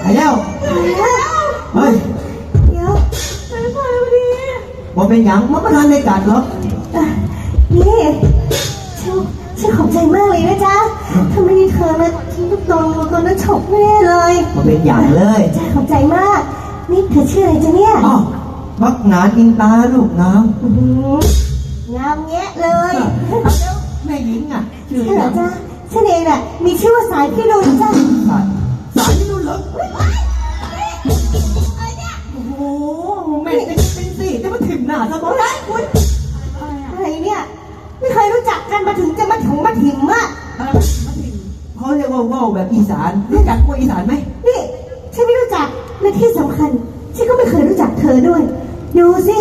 ไปแล้วเฮ้ยเดี๋ยวไปไปพอดีบอาเป็นหยังมันประทานในกัดเหรอนี่ฉันฉันขอบใจมากเลยนะจ๊ะถ้าไม่มีเธอมาทิ้งลูกตองตัวนั้นฉกแน่เลยบอาเป็นหยังเลยจ้าขอบใจมาก นี่เธอชื่ออะไรจ๊ะเนี่ยอ๋อบักหนานกินตาลูกน้ำงามแงะเลยแม่หญิงอะชื่ออะไรจ๊ะฉันเองน่ะมีชื่อว่าสายพี่นุ่จ้ะายที่นู่นเหรอโอ้โหแม่จะเป็นสิจะมาถึงหน้าซะมั้งคุณอะไรเนี่ย ไม่เคยรู้จักกันมาถึงจะมาถึงมาถึงอะเขาเรียกว่าว่าวแบบอีสาน รู้จักว่าวอีสานไหมนี่ฉันไม่รู้จักและที่สำคัญฉันก็ไม่เคยรู้จักเธอด้วย ดูสิ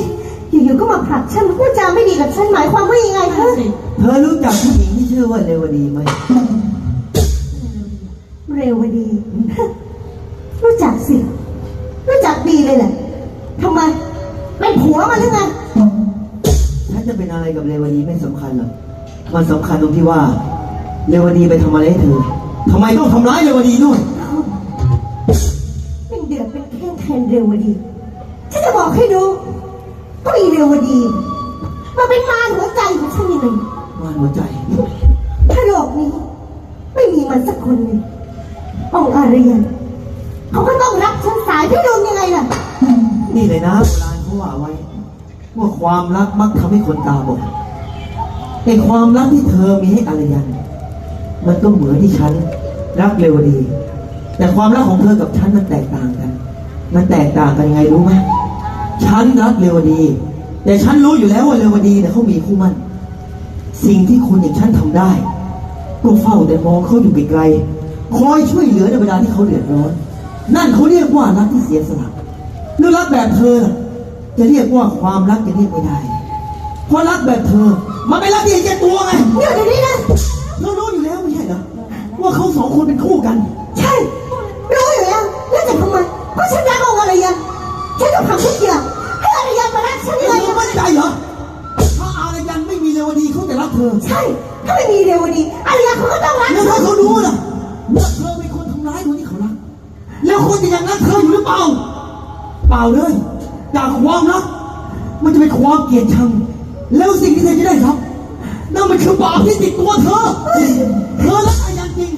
อยู่ๆก็มาผลักฉันพูดจาไม่ดีกับฉันหมายความว่ายังไงคะเธอรู้จักผู้หญิงที่ชื่อว่าเรวดีไหมเรวดี รู้จักสิ รู้จักดีเลยแหละทำไมเป็นผัวมาหรือไงถ้าจะเป็นอะไรกับเรวดีไม่สำคัญหรอกมันสำคัญตรงที่ว่า เรวดีไปทำอะไรให้เธอทำไมต้องทำร้ายเรวดีด้วย เป็นเดือดเป็นแข้งแทนเรวดีฉันจะบอกให้ดูก็มีเรวดีมาเป็นมารหัวใจของฉันยังไงมานหัวใจ ถ้าโลกนี้ ไม่มีมันสักคนหนึ่งองค์อารยัน เขาก็ต้องรักฉันสายพี่ดุลยังไงล่ะ นี่เลยนะโบราณเขาว่าไว้ ว่าความรักมักทำให้คนตาบอดไอ้ความรักที่เธอมีให้อารยัน มันก็เหมือนที่ฉันรักเรวดี แต่ความรักของเธอกับฉันมันแตกต่างกัน มันแตกต่างกันยังไงรู้ไหมฉันรักเรวดี แต่ฉันรู้อยู่แล้วว่าเรวดีเนี่ยเขามีคู่มั่นสิ่งที่คนอย่างฉันทำได้ ก็เฝ้าแต่มองเขาอยู่ไกลๆคอยช่วยเหลือในเวลาที่เขาเดือดร้อน นั่นเขาเรียกว่ารักที่เสียสละหรือรักแบบเธอ จะเรียกว่าความรักจะเรียกไม่ได้ เพราะรักแบบเธอ มันเป็นรักที่เห็นแก่ตัวไงเดี๋ยวเดี๋ยวนี้นะเรารู้อยู่แล้วไม่ใช่เหรอว่าเขาสองคนเป็นคู่กัน ใช่รู้อยู่แล้วแล้วจะทำไมเพราะฉันรักองค์อารยันฉันต้องทำทุกอย่างให้อารยันมารักฉันเธเลยอมั่นใจเหรอถ้าอารยันไม่มีเลวดีเขาแต่รักเธอ ใช่ ถ้าไม่มีเรวดีอารยันเขาก็ต้องรักแล้วฉัถ้านเขารู้ ล่าเลยจากความรักมันจะเป็นความเกลียดชัง แล้วสิ่งที่เธอจะได้รับนั่นมันคือบาปที่ติดตัวเธอ เธอรักอายันจริง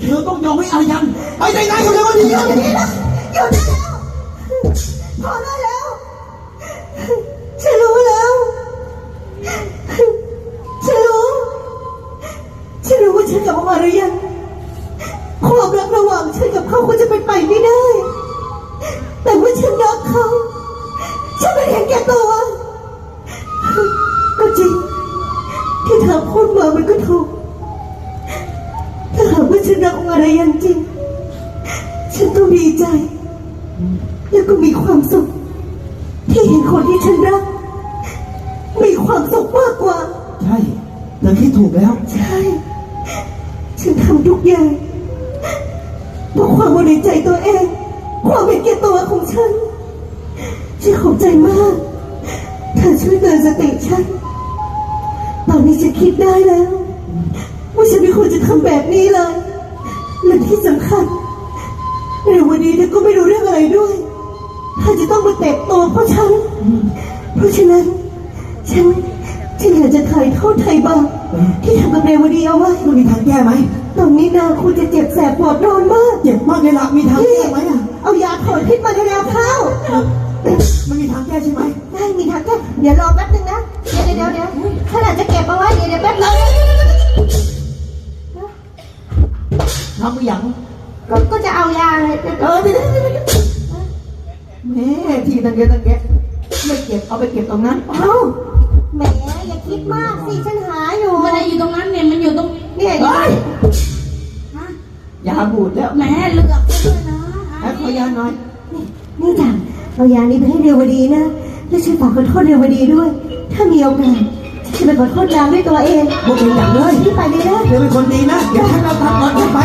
เธอต้องยอมให้อายันไปแต่งงานกับเลวดีหยุดเดี๋ยวนี้นะหยุดได้แล้วพอได้แล้ว ฉันรู้แล้ว ฉันรู้ ฉันรู้ว่าฉันกับองค์อารยันความรักระหว่างฉันกับเขาควรจะเป็นไปไม่ได้ แต่ว่าฉันรัก เขาฉันไม่เห็นแก่ตัว ก็จริง ที่เธอพูดมามันก็ถูก ถ้าหากว่าฉันรักองค์อารยันจริง ฉันต้องดีใจ แล้วก็มีความสุข ที่เห็นคนที่ฉันรัก มีความสุขมากกว่า ใช่เธอคิดถูกแล้ว ใช่ ฉันทำทุกอย่างเพราะความบริใจตัวเอง ความเป็นแก่ตัวของฉัน ฉันขอบใจมาก เธอช่วยเตือนสติฉัน ตอนนี้ฉันคิดได้แล้ว ว่าฉันไม่ควรจะทำแบบนี้เลย และที่สำคัญในวันนี้เธอก็ไม่รู้เรื่องอะไรด้วยเธอจะต้องมาเตะตัวเพราะฉัน เพราะฉะนั้น ฉันฉันอยากจะถ่ายโทษไทยบาปที่ทำกับเรวดีเอาไว้มันมีทางแก้ไหม ตอนนี้นาคุณจะเจ็บแสบปวดร้อนมาก เจ็บมากเลยล่ะมีทางแก้ ทำไม่ยังก็ก็จะเอายาเลยเออไม่ได้แม่ที่ตั้งแกตั้งแกไม่เก็บเอาไปเก็บตรงนั้นเอ้าแหมอย่าคิดมากสิฉันหาอยู่มันอะไรอยู่ตรงนั้นเนี่ยมันอยู่ตรงเนี่ยเฮ้ยฮะยาบูดแล้วแหม่เลือกไปด้วยนะให้ขอยาหน่อยนี่นี่จ้ะเอายานี้ไปให้เรวดีนะแล้วช่วยฝากขอโทษเรวดีด้วย ถ้ามีโอกาสฉัน จะเป็นคนดังด้วยตัวเองบุกเป็นอย่างเลยที่ไปเลยนะเธอเป็นคนดีนะอย่าให้เราทัดตอนกันไป